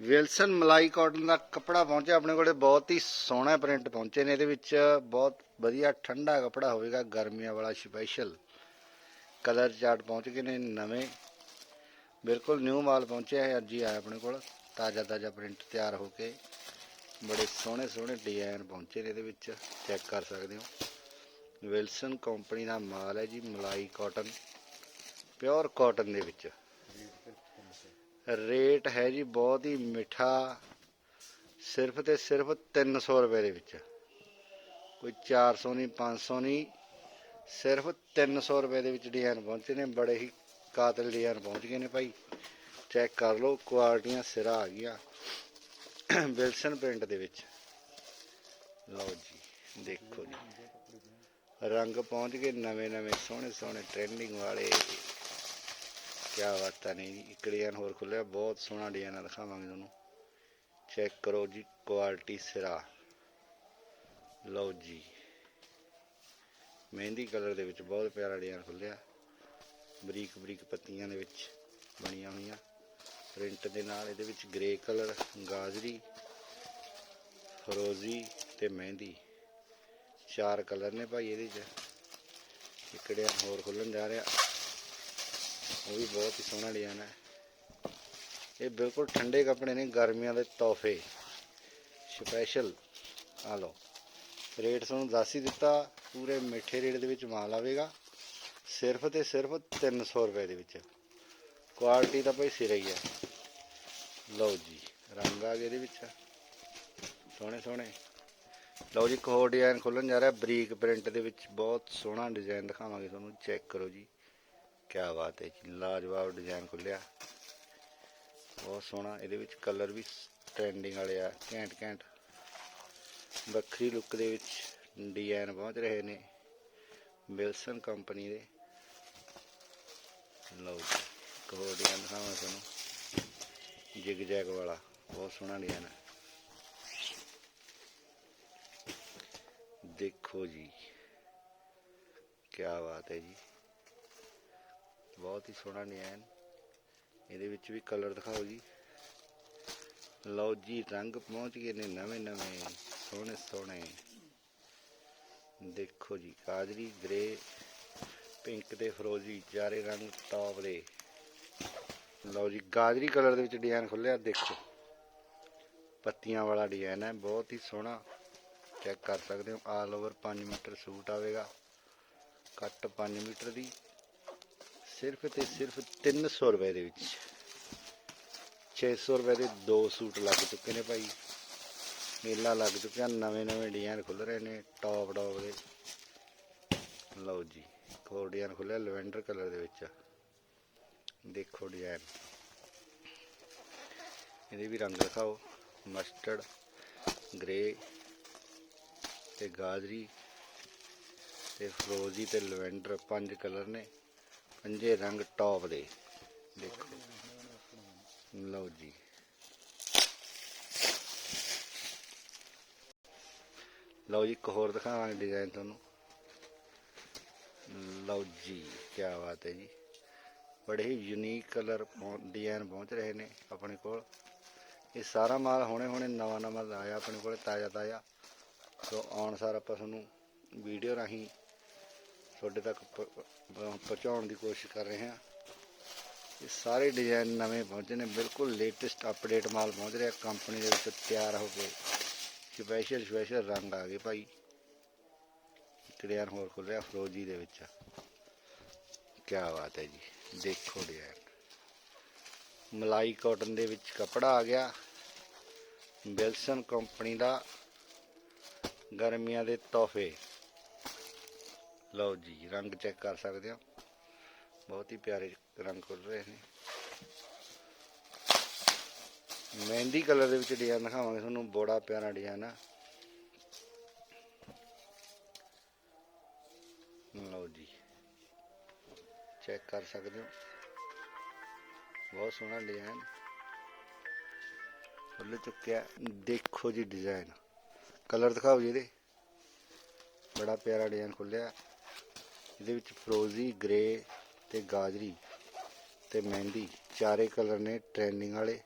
Wilson ਮਲਾਈ cotton ਦਾ ਕੱਪੜਾ ਪਹੁੰਚਿਆ, ਆਪਣੇ ਕੋਲੇ ਬਹੁਤ ਹੀ ਸੋਹਣਾ ਪ੍ਰਿੰਟ ਪਹੁੰਚੇ ਨੇ, ਇਹਦੇ ਵਿੱਚ ਬਹੁਤ ਵਧੀਆ ਠੰਡਾ ਕੱਪੜਾ ਹੋਵੇਗਾ, ਗਰਮੀਆਂ ਵਾਲਾ ਸਪੈਸ਼ਲ ਕਲਰ ਚਾਰਟ ਪਹੁੰਚ ਗਏ ਨੇ ਨਵੇਂ। ਬਿਲਕੁਲ ਨਿਊ ਮਾਲ ਪਹੁੰਚਿਆ ਹੈ, ਅੱਜ ਹੀ ਆਇਆ ਆਪਣੇ ਕੋਲ, ਤਾਜ਼ਾ ਤਾਜ਼ਾ ਪ੍ਰਿੰਟ ਤਿਆਰ ਹੋ ਕੇ, ਬੜੇ ਸੋਹਣੇ ਸੋਹਣੇ ਡਿਜ਼ਾਈਨ ਪਹੁੰਚੇ ਨੇ ਇਹਦੇ ਵਿੱਚ ਚੈੱਕ ਕਰ ਸਕਦੇ ਹੋ। ਵਿਲਸਨ ਕੰਪਨੀ ਦਾ ਮਾਲ ਹੈ ਜੀ, ਮਲਾਈ ਕਾਟਨ ਪਿਓਰ ਕਾਟਨ ਦੇ ਵਿੱਚ। ਰੇਟ ਹੈ ਜੀ ਬਹੁਤ ਹੀ ਮਿੱਠਾ, ਸਿਰਫ ਤੇ ਸਿਰਫ 300 ਰੁਪਏ ਦੇ ਵਿੱਚ। ਕੋਈ 400 ਨਹੀਂ 500 ਨਹੀਂ, ਸਿਰਫ 300 ਰੁਪਏ ਦੇ ਵਿੱਚ ਡਿਜ਼ਾਈਨ ਪਹੁੰਚੇ ਨੇ, ਬੜੇ ਹੀ ਕਾਤਲ ਡਿਜ਼ਾਈਨ ਪਹੁੰਚ ਗਏ ਨੇ ਭਾਈ। ਚੈੱਕ ਕਰ ਲਓ, ਕੁਆਲਟੀਆਂ ਸਿਰਾ ਆ ਗਈਆਂ। ਵਿਲਸਨ ਪ੍ਰਿੰਟ ਦੇ ਵਿੱਚ। ਲਓ ਜੀ, ਦੇਖੋ ਜੀ। ਰੰਗ ਪਹੁੰਚ ਗਏ ਨਵੇਂ ਨਵੇਂ ਸੋਹਣੇ ਸੋਹਣੇ ਟ੍ਰੈਂਡਿੰਗ ਵਾਲੇ। ਕਿਆ ਬਾਤਾਂ ਨੇ ਜੀ ਇੱਕ ਡਿਜ਼ਾਈਨ ਹੋਰ ਖੁੱਲਿਆ ਬਹੁਤ ਸੋਹਣਾ ਡਿਜ਼ਾਈਨ ਦਿਖਾਵਾਂਗੇ ਤੁਹਾਨੂੰ। ਚੈੱਕ ਕਰੋ ਜੀ, ਕੁਆਲਿਟੀ ਸਿਰਾ। ਲਓ ਜੀ, ਮਹਿੰਦੀ ਕਲਰ ਦੇ ਵਿੱਚ ਬਹੁਤ ਪਿਆਰਾ ਡਿਜ਼ਾਈਨ ਖੁੱਲਿਆ ਬਰੀਕ ਬਰੀਕ ਪੱਤੀਆਂ ਦੇ ਵਿੱਚ ਬਣੀਆਂ ਹੋਈਆਂ। ਪ੍ਰਿੰਟ ਦੇ ਨਾਲ ਇਹਦੇ ਵਿੱਚ ਗ੍ਰੇ ਕਲਰ, ਗਾਜਰੀ, ਫਰੋਜ਼ੀ ਤੇ ਮਹਿੰਦੀ। ਚਾਰ ਕਲਰ ਨੇ ਭਾਈ ਇਹਦੇ 'ਚ। ਇੱਕ ਡਿਜ਼ਾਈਨ ਹੋਰ ਖੁੱਲਣ ਜਾ ਰਿਹਾ। ਉਹ ਵੀ ਬਹੁਤ ਹੀ ਸੋਹਣਾ ਡਿਜ਼ਾਈਨ ਹੈ। ਇਹ ਬਿਲਕੁਲ ਠੰਡੇ ਕੱਪੜੇ ਨੇ, ਗਰਮੀਆਂ ਦੇ ਤੋਹਫੇ। ਸਪੈਸ਼ਲ। ਆ ਲਓ। ਰੇਟ ਤੁਹਾਨੂੰ ਦੱਸ ਹੀ ਦਿੱਤਾ, ਪੂਰੇ ਮਿੱਠੇ ਰੇਟ ਦੇ ਵਿੱਚ ਮਾਲ ਆਵੇਗਾ। ਸਿਰਫ ਤੇ ਸਿਰਫ 300 ਰੁਪਏ ਦੇ ਵਿੱਚ। ਕੁਆਲਿਟੀ ਤਾਂ ਭਾਈ ਸਿਰੇ ਹੀ ਹੈ। ਲਓ ਜੀ, ਰੰਗ ਆ ਗਏ ਇਹਦੇ ਵਿੱਚ। ਸੋਹਣੇ ਸੋਹਣੇ। ਲਓ ਜੀ, ਇੱਕ ਹੋਰ ਡਿਜ਼ਾਈਨ ਖੁੱਲਣ ਜਾ ਰਿਹਾ, ਬਰੀਕ ਪ੍ਰਿੰਟ ਦੇ ਵਿੱਚ। ਬਹੁਤ ਸੋਹਣਾ ਡਿਜ਼ਾਈਨ ਦਿਖਾਵਾਂਗੇ ਤੁਹਾਨੂੰ, ਚੈੱਕ ਕਰੋ ਜੀ। ਕਿਆ ਬਾਤ ਹੈ ਜੀ, ਲਾਜਵਾਬ ਡਿਜ਼ਾਈਨ ਖੁੱਲਿਆ। ਬਹੁਤ ਸੋਹਣਾ, ਇਹਦੇ ਵਿੱਚ ਕਲਰ ਵੀ ਟ੍ਰੈਂਡਿੰਗ ਵਾਲੇ ਆ, ਘੈਂਟ ਘੈਂਟ। ਵੱਖਰੀ ਲੁੱਕ ਦੇ ਵਿੱਚ ਡਿਜ਼ਾਈਨ ਪਹੁੰਚ ਰਹੇ ਨੇ ਵਿਲਸਨ ਕੰਪਨੀ ਦੇ। ਲਓ ਜੀ, ਇੱਕ ਹੋਰ ਡਿਜ਼ਾਈਨ ਦਿਖਾਵਾਂ ਤੁਹਾਨੂੰ। ਜਿਗ ਜੈਗ ਵਾਲਾ, ਬਹੁਤ ਸੋਹਣਾ ਡਿਜ਼ਾਈਨ ਹੈ ਦੇਖੋ ਜੀ, ਕਿਆ ਬਾਤ ਹੈ ਜੀ। ਬਹੁਤ ਹੀ ਸੋਹਣਾ ਡਿਜ਼ਾਈਨ ਇਹਦੇ ਵਿੱਚ ਵੀ ਕਲਰ ਦਿਖਾਓ ਜੀ। ਲਓ ਜੀ, ਰੰਗ ਪਹੁੰਚ ਗਏ ਨੇ ਨਵੇਂ ਨਵੇਂ, ਸੋਹਣੇ ਸੋਹਣੇ। ਦੇਖੋ ਜੀ, ਕਾਜਰੀ ਗ੍ਰੇ ਪਿੰਕ ਤੇ ਫਰੋਜ਼ੀ, ਚਾਰੇ ਰੰਗ ਟੌਪ ਦੇ ਲਓ ਜੀ ਗਾਜਰੀ ਕਲਰ ਦੇ ਵਿੱਚ ਡਿਜ਼ਾਈਨ ਖੁੱਲਿਆ ਦੇਖੋ। ਪੱਤੀਆਂ ਵਾਲਾ ਡਿਜ਼ਾਈਨ ਹੈ, ਬਹੁਤ ਹੀ ਸੋਹਣਾ। ਚੈੱਕ ਕਰ ਸਕਦੇ ਹੋ ਆਲ ਓਵਰ 5 ਮੀਟਰ ਸੂਟ ਆਵੇਗਾ। ਕੱਟ 5 ਮੀਟਰ ਦੀ। ਸਿਰਫ ਤੇ ਸਿਰਫ 300 ਰੁਪਏ ਦੇ ਵਿੱਚ। 600 ਰੁਪਏ ਦੇ ਦੋ ਸੂਟ ਲੱਗ ਚੁੱਕੇ ਨੇ ਭਾਈ। ਮੇਲਾ ਲੱਗ ਚੁੱਕਿਆ, ਨਵੇਂ ਨਵੇਂ ਡਿਜ਼ਾਈਨ ਖੁੱਲ ਰਹੇ ਨੇ ਟੌਪ ਟੌਪ ਦੇ। ਲਓ ਜੀ ਇੱਕ ਹੋਰ ਡਿਜ਼ਾਈਨ ਖੁੱਲਿਆ ਲਵੈਂਡਰ ਕਲਰ ਦੇ ਵਿੱਚ ਦੇਖੋ ਡਿਜ਼ਾਈਨ। ਇਹਦੇ ਵੀ ਰੰਗ ਦਿਖਾਓ, ਮਸਟਰਡ ਗ੍ਰੇ ਤੇ ਗਾਜਰੀ ਤੇ ਫਰੋਜ਼ੀ ਤੇ ਲਵੈਂਡਰ, ਪੰਜ ਕਲਰ ਨੇ। ਪੰਜੇ ਰੰਗ ਟੌਪ ਦੇ। ਦੇਖੋ। ਲਓ ਜੀ। ਲਓ ਜੀ, ਇੱਕ ਹੋਰ ਦਿਖਾਵਾਂਗੇ ਡਿਜ਼ਾਈਨ ਤੁਹਾਨੂੰ। ਲਓ ਜੀ ਕੀ ਬਾਤ ਹੈ ਜੀ। ਬੜੇ ਹੀ ਯੂਨੀਕ ਕਲਰ ਡਿਜ਼ਾਈਨ ਪਹੁੰਚ ਰਹੇ ਨੇ ਆਪਣੇ ਕੋਲ। ਇਹ ਸਾਰਾ ਮਾਲ ਹੁਣੇ ਹੁਣੇ ਨਵਾਂ ਨਵਾਂ ਆਇਆ ਆਪਣੇ ਕੋਲ ਤਾਜ਼ਾ ਤਾਜ਼ਾ ਸੋ ਆਉਣ ਸਾਰ ਆਪਾਂ ਤੁਹਾਨੂੰ ਵੀਡੀਓ ਰਾਹੀਂ ਤੁਹਾਡੇ ਤੱਕ ਪ- ਪਹੁੰਚਾਉਣ ਦੀ ਕੋਸ਼ਿਸ਼ ਕਰ ਰਹੇ ਹਾਂ। ਇਹ ਸਾਰੇ ਡਿਜ਼ਾਈਨ ਨਵੇਂ ਪਹੁੰਚੇ ਨੇ, ਬਿਲਕੁਲ ਲੇਟੈਸਟ ਅਪਡੇਟ ਮਾਲ ਪਹੁੰਚ ਰਿਹਾ। ਕੰਪਨੀ ਦੇ ਵਿੱਚ ਤਿਆਰ ਹੋ ਕੇ ਸਪੈਸ਼ਲ ਸਪੈਸ਼ਲ ਰੰਗ ਆ ਗਏ ਭਾਈ। ਇੱਕ ਡਿਜ਼ਾਈਨ ਹੋਰ ਖੁੱਲ ਰਿਹਾ ਫਰੋਜੀ ਦੇ ਵਿੱਚ। ਕੀ ਬਾਤ ਹੈ ਜੀ, ਦੇਖੋ ਡਿਜ਼ਾਈਨ ਮਲਾਈ ਕਾਟਨ ਦੇ ਵਿੱਚ ਕਪੜਾ ਆ ਗਿਆ। ਵਿਲਸਨ ਕੰਪਨੀ ਦਾ ਗਰਮੀਆਂ ਦੇ ਤੋਹਫੇ। ਲਓ ਜੀ, ਰੰਗ ਚੈੱਕ ਕਰ ਸਕਦੇ ਹੋ। ਬਹੁਤ ਹੀ ਪਿਆਰੇ ਰੰਗ ਖੁੱਲ ਰਹੇ ਨੇ। ਮਹਿੰਦੀ ਕਲਰ ਦੇ ਵਿੱਚ ਡਿਜ਼ਾਈਨ ਦਿਖਾਵਾਂਗੇ, ਤੁਹਾਨੂੰ ਬੜਾ ਪਿਆਰਾ ਡਿਜ਼ਾਈਨ ਆ। ਲਓ ਜੀ, ਚੈੱਕ ਕਰ ਸਕਦੇ ਹੋ। ਬਹੁਤ ਸੋਹਣਾ ਡਿਜ਼ਾਈਨ ਖੁੱਲ ਚੁੱਕਿਆ। ਦੇਖੋ ਜੀ ਡਿਜ਼ਾਈਨ ਕਲਰ ਦਿਖਾਓ ਜੀ ਇਹਦੇ। ਬੜਾ ਪਿਆਰਾ ਡਿਜ਼ਾਈਨ ਖੁੱਲਿਆ ਇਹਦੇ ਵਿੱਚ ਫਰੋਜ਼ੀ ਗ੍ਰੇ ਤੇ ਗਾਜਰੀ ਤੇ ਮਹਿੰਦੀ ਚਾਰੇ ਕਲਰ ਨੇ ਟ੍ਰੈਂਡਿੰਗ ਵਾਲੇ।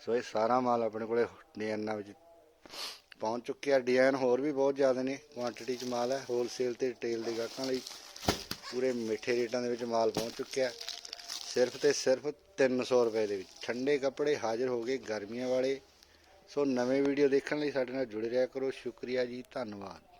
ਸੋ ਇਹ ਸਾਰਾ ਮਾਲ ਆਪਣੇ ਕੋਲੇ ਡਿਜ਼ਾਈਨਾਂ ਵਿੱਚ ਪਹੁੰਚ ਚੁੱਕਿਆ ਡਿਜ਼ਾਈਨ ਹੋਰ ਵੀ ਬਹੁਤ ਜ਼ਿਆਦਾ ਨੇ। ਕੁਆਂਟੀਟੀ 'ਚ ਮਾਲ ਹੈ। ਹੋਲਸੇਲ ਤੇ ਰਿਟੇਲ ਦੇ ਗਾਹਕਾਂ ਲਈ ਪੂਰੇ ਮਿੱਠੇ ਰੇਟਾਂ ਦੇ ਵਿੱਚ ਮਾਲ ਪਹੁੰਚ ਚੁੱਕਿਆ ਸਿਰਫ ਤੇ ਸਿਰਫ 300 ਰੁਪਏ ਦੇ ਵਿੱਚ। ਠੰਡੇ ਕੱਪੜੇ ਹਾਜ਼ਰ ਹੋ ਗਏ ਗਰਮੀਆਂ ਵਾਲੇ। ਸੋ ਨਵੇਂ ਵੀਡੀਓ ਦੇਖਣ ਲਈ ਸਾਡੇ ਨਾਲ ਜੁੜੇ ਰਿਹਾ ਕਰੋ। ਸ਼ੁਕਰੀਆ ਜੀ। ਧੰਨਵਾਦ।